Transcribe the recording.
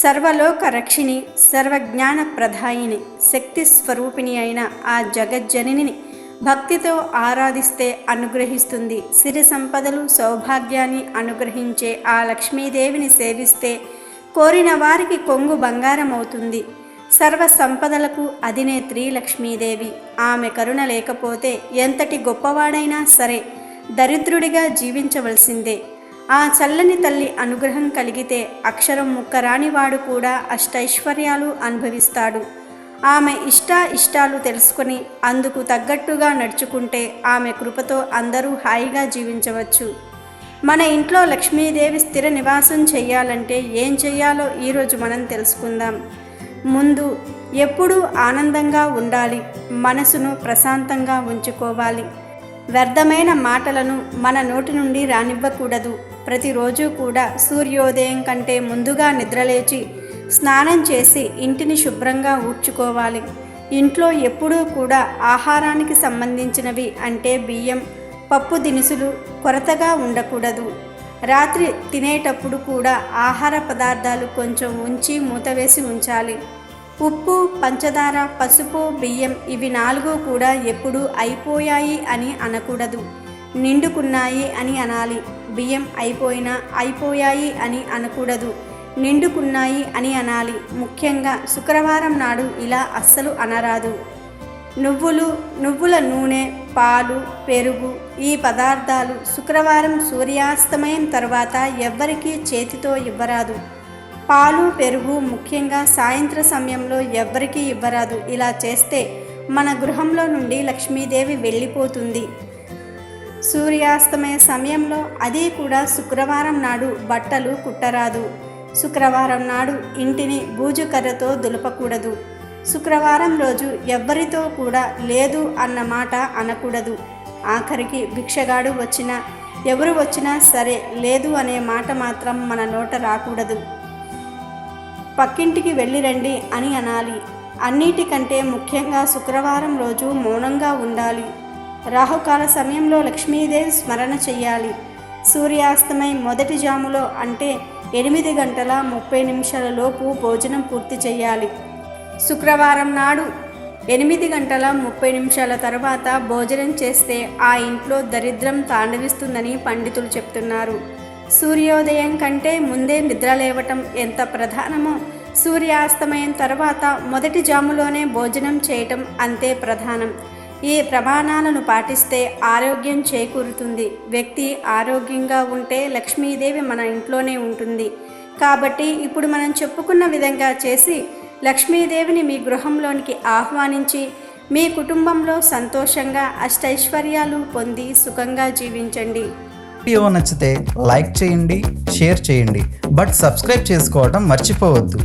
సర్వలోక రక్షిణి సర్వజ్ఞాన ప్రధాయిని శక్తి స్వరూపిణి అయిన ఆ జగజ్జనిని భక్తితో ఆరాధిస్తే అనుగ్రహిస్తుంది. సిరి సంపదలు సౌభాగ్యాన్ని అనుగ్రహించే ఆ లక్ష్మీదేవిని సేవిస్తే కోరిన వారికి కొంగు బంగారం అవుతుంది సర్వ సంపదలకు అధినేత్రి లక్ష్మీదేవి ఆమె కరుణ లేకపోతే ఎంతటి గొప్పవాడైనా సరే దరిద్రుడిగా జీవించవలసిందే. ఆ చల్లని తల్లి అనుగ్రహం కలిగితే అక్షరం ముక్కరానివాడు కూడా అష్టైశ్వర్యాలు అనుభవిస్తాడు. ఆమె ఇష్ట ఇష్టాలు తెలుసుకొని అందుకు తగ్గట్టుగా నడుచుకుంటే ఆమె కృపతో అందరూ హాయిగా జీవించవచ్చు. మన ఇంట్లో లక్ష్మీదేవి స్థిర నివాసం చేయాలంటే ఏం చేయాలో ఈరోజు మనం తెలుసుకుందాం. ముందు ఎప్పుడూ ఆనందంగా ఉండాలి మనసును ప్రశాంతంగా ఉంచుకోవాలి. వ్యర్థమైన మాటలను మన నోటి నుండి రానివ్వకూడదు. ప్రతిరోజు కూడా సూర్యోదయం కంటే ముందుగా నిద్రలేచి స్నానం చేసి ఇంటిని శుభ్రంగా ఊడ్చుకోవాలి. ఇంట్లో ఎప్పుడూ కూడా ఆహారానికి సంబంధించినవి అంటే బియ్యం పప్పు దినుసులు కొరతగా ఉండకూడదు. రాత్రి తినేటప్పుడు కూడా ఆహార పదార్థాలు కొంచెం ఉంచి మూతవేసి ఉంచాలి. ఉప్పు పంచదార పసుపు బియ్యం ఇవి నాలుగు కూడా ఎప్పుడూ అయిపోయాయి అని అనకూడదు. నిండుకున్నాయి అని అనాలి. బియ్యం అయిపోయినా అయిపోయాయి అని అనకూడదు. నిండుకున్నాయి అని అనాలి. ముఖ్యంగా శుక్రవారం నాడు ఇలా అస్సలు అనరాదు. నువ్వులు నువ్వుల నూనె పాలు పెరుగు ఈ పదార్థాలు శుక్రవారం సూర్యాస్తమయం తర్వాత ఎవ్వరికీ చేతితో ఇవ్వరాదు. పాలు పెరుగు ముఖ్యంగా సాయంత్ర సమయంలో ఎవ్వరికీ ఇవ్వరాదు. ఇలా చేస్తే మన గృహంలో నుండి లక్ష్మీదేవి వెళ్ళిపోతుంది. సూర్యాస్తమయ సమయంలో అది కూడా శుక్రవారం నాడు బట్టలు కుట్టరాదు. శుక్రవారం నాడు ఇంటిని బూజు కర్రతో దులపకూడదు. శుక్రవారం రోజు ఎవ్వరితో కూడా లేదు అన్న మాట అనకూడదు. ఆఖరికి భిక్షగాడు వచ్చినా ఎవరు వచ్చినా సరే లేదు అనే మాట మాత్రం మన నోట రాకూడదు. పక్కింటికి వెళ్ళి రండి అని అనాలి. అన్నిటికంటే ముఖ్యంగా శుక్రవారం రోజు మౌనంగా ఉండాలి. రాహుకాల సమయంలో లక్ష్మీదేవి స్మరణ చెయ్యాలి. సూర్యాస్తమయం మొదటి జాములో అంటే ఎనిమిది గంటల ముప్పై నిమిషాల లోపు భోజనం పూర్తి చేయాలి శుక్రవారం నాడు ఎనిమిది గంటల ముప్పై నిమిషాల తర్వాత భోజనం చేస్తే ఆ ఇంట్లో దరిద్రం తాండవిస్తుందని పండితులు చెప్తున్నారు. సూర్యోదయం కంటే ముందే నిద్ర లేవటం ఎంత ప్రధానమో సూర్యాస్తమయం తర్వాత మొదటి జాములోనే భోజనం చేయటం అంతే ప్రధానం. ఈ ప్రమాణాలను పాటిస్తే ఆరోగ్యం చేకూరుతుంది. వ్యక్తి ఆరోగ్యంగా ఉంటే లక్ష్మీదేవి మన ఇంట్లోనే ఉంటుంది. కాబట్టి ఇప్పుడు మనం చెప్పుకున్న విధంగా చేసి లక్ష్మీదేవిని మీ గృహంలోనికి ఆహ్వానించి మీ కుటుంబంలో సంతోషంగా అష్టైశ్వర్యాలు పొంది సుఖంగా జీవించండి. వీడియో నచ్చితే లైక్ చేయండి షేర్ చేయండి. బట్ సబ్స్క్రైబ్ చేసుకోవడం మర్చిపోవద్దు.